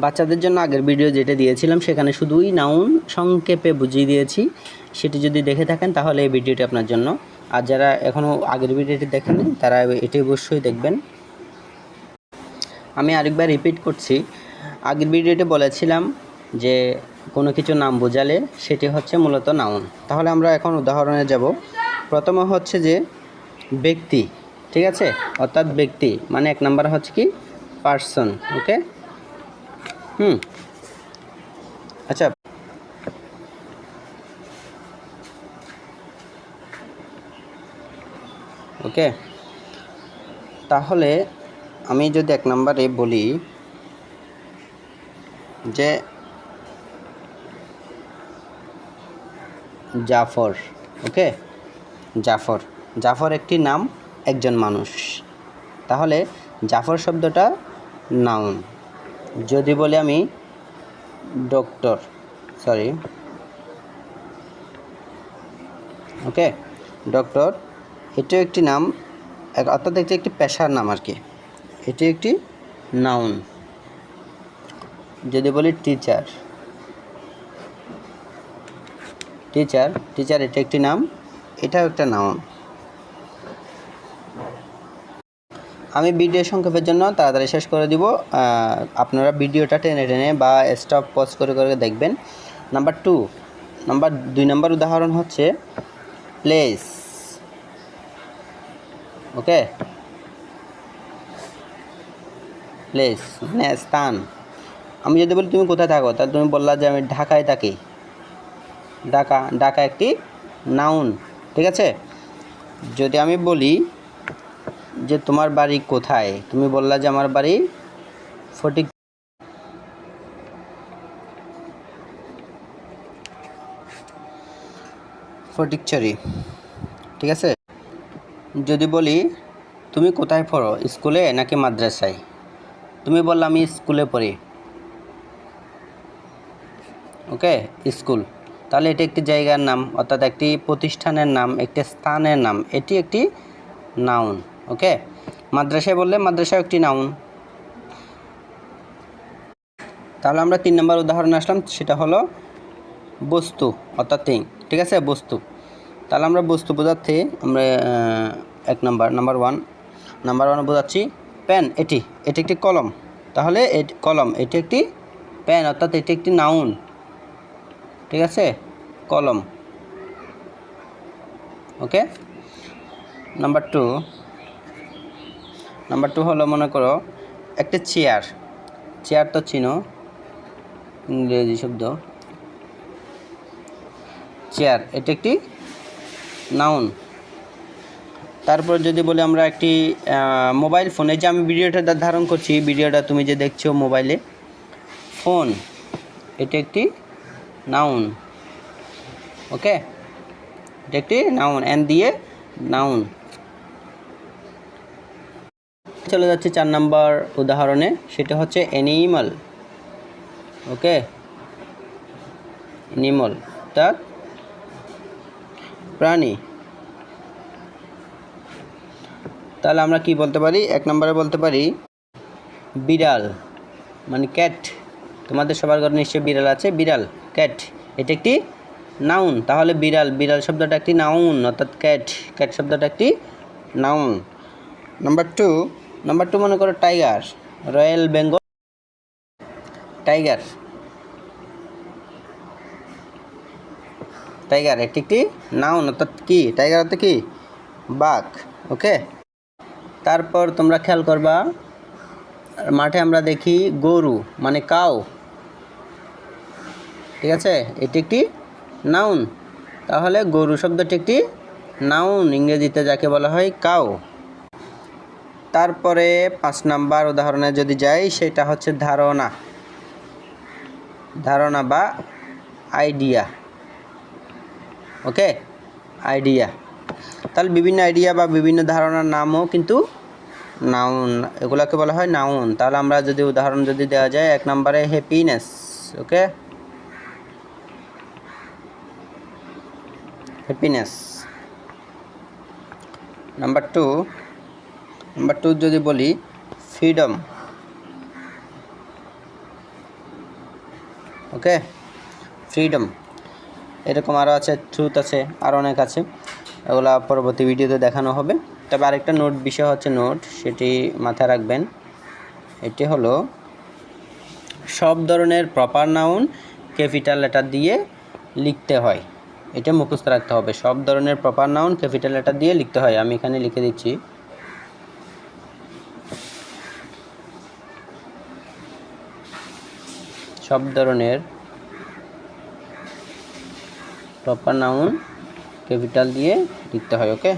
বাচ্চাদের জন্য আগের ভিডিও যেটা দিয়েছিলাম, সেখানে শুধুই নাউন সংক্ষেপে বুঝিয়ে দিয়েছি। সেটি যদি দেখে থাকেন, তাহলে এই ভিডিওটি আপনার জন্য। আর যারা এখনও আগের ভিডিওটি দেখেননি, তারা এটি অবশ্যই দেখবেন। আমি আরেকবার রিপিট করছি। আগের ভিডিওতে বলেছিলাম যে, কোনো কিছু নাম বোঝালে সেটি হচ্ছে মূলত নাউন তাহলে আমরা এখন উদাহরণে যাব। প্রথমে হচ্ছে যে, ব্যক্তি, ঠিক আছে? অর্থাৎ ব্যক্তি মানে এক নাম্বার হচ্ছে কি? Person okay hmm. আচ্ছা। ওকে। তাহলে আমি যদি এক নম্বরে বলি যে জাফর, ওকে? জাফর। জাফর একটি নাম, একজন মানুষ। তাহলে জাফর শব্দটা নাউন। যদি বলি আমি ডক্টর সরি ওকে ডক্টর, এটিও একটি নাম অর্থাৎ এটি একটি পেশার নাম আর কি। এটি একটি নাউন যদি বলি টিচার টিচার টিচার এটা একটি নাম, এটাও একটা নাউন আমি ভিডিও সংক্ষেপের জন্য তাড়াতাড়ি শেষ করে দিব। আপনারা ভিডিওটা টেনে টেনে বা স্টপ পজ করে করে দেখবেন। নাম্বার টু নাম্বার দুই নাম্বার উদাহরণ হচ্ছে প্লেস ওকে প্লেস মানে স্থান। আমি যদি বলি তুমি কোথায় থাকো, তাহলে তুমি বললা যে আমি ঢাকায় থাকি। ঢাকা ঢাকা একটি নাউন ঠিক আছে? যদি আমি বলি যে তোমার বাড়ি কোথায়? তুমি বললা যে আমার বাড়ি ফটিক ফটিকছড়ি। ঠিক আছে? যদি বলি, তুমি কোথায় পড়ো? স্কুলে নাকি মাদ্রাসায়? তুমি বললে আমি স্কুলে পড়ি। ওকে? স্কুল। তাহলে এটি একটি জায়গার নাম, অর্থাৎ একটি প্রতিষ্ঠানের নাম, একটি স্থানের নাম, এটি একটি নাউন। ওকে? মাদ্রাসায় বললে মাদ্রাসাও একটি নাউন তাহলে আমরা তিন নম্বর উদাহরণে আসলাম, সেটা হলো বস্তু, অর্থাৎ থিং ঠিক আছে? বস্তু। তাহলে আমরা বস্তু বোঝাচ্ছি, আমরা এক number number one number one বোঝাচ্ছি পেন এটি এটি একটি কলম। তাহলে কলম, এটি একটি পেন অর্থাৎ এটি একটি নাউন ঠিক আছে? কলম। Okay? Number two number two হলো, মনে করো, একটা চেয়ার চেয়ার তো চিনো? ইংরেজি শব্দ। চেয়ার এটি একটি নাউন তারপর যদি বলি আমরা একটি মোবাইল ফোন এই যে আমি ভিডিওটা ধারণ করছি, ভিডিওটা তুমি যে দেখছ মোবাইলে ফোন এটি একটি নাউন ওকে এটা একটি নাউন এন দিয়ে নাউন চলে যাচ্ছে চার নাম্বার উদাহরণে, সেটা হচ্ছে অ্যানিমাল ওকে অ্যানিমাল অর্থাৎ প্রাণী। তাহলে আমরা কি বলতে পারি? এক নম্বরে বলতে পারি বিড়াল মানে ক্যাট তোমাদের সবার ঘরে নিশ্চয়ই বিড়াল আছে। বিড়াল ক্যাট এটা একটি নাউন তাহলে বিড়াল বিড়াল শব্দটা একটি নাউন অর্থাৎ ক্যাট ক্যাট শব্দটা একটি noun number two number two মনে করো tiger royal Bengal tiger tiger এটি একটি নাউন অর্থাৎ কি? টাইগার অর্থে কি? বাঘ ওকে তারপর তোমরা খেয়াল করবা, মাঠে আমরা দেখি গরু মানে কাউ। ঠিক আছে? এটি একটি নাউন তাহলে গরু শব্দটি একটি নাউন ইংরেজিতে যাকে বলা হয় কাউ। তারপরে পাঁচ নাম্বার উদাহরণে যদি যাই, সেটা হচ্ছে ধারণা। ধারণা বা আইডিয়া। ওকে? আইডিয়া। তাহলে বিভিন্ন আইডিয়া বা বিভিন্ন ধারণার নামও কিন্তু নাউন এগুলোকে বলা হয় নাউন তাহলে আমরা যদি উদাহরণ যদি দেওয়া যায়, এক নম্বরে happiness okay? Happiness number two number two যদি বলি ফ্রিডম ওকে ফ্রিডম এরকম আরও আছে ট্রুথ আছে, আর অনেক আছে। এগুলা পরবর্তী ভিডিওতে দেখানো হবে। তবে আরেকটা নোট বিষয় হচ্ছে নোট সেটি মাথায় রাখবেন। এটি হলো, সব ধরনের প্রপার নাউন ক্যাপিটাল লেটার দিয়ে লিখতে হয়। এটা মুখস্থ রাখতে হবে। সব ধরনের প্রপার নাউন ক্যাপিটাল লেটার দিয়ে লিখতে হয়। আমি এখানে লিখে দিচ্ছি। সব ধরনের প্রপার নাউন ক্যাপিটাল দিয়ে লিখতে হয় ওকে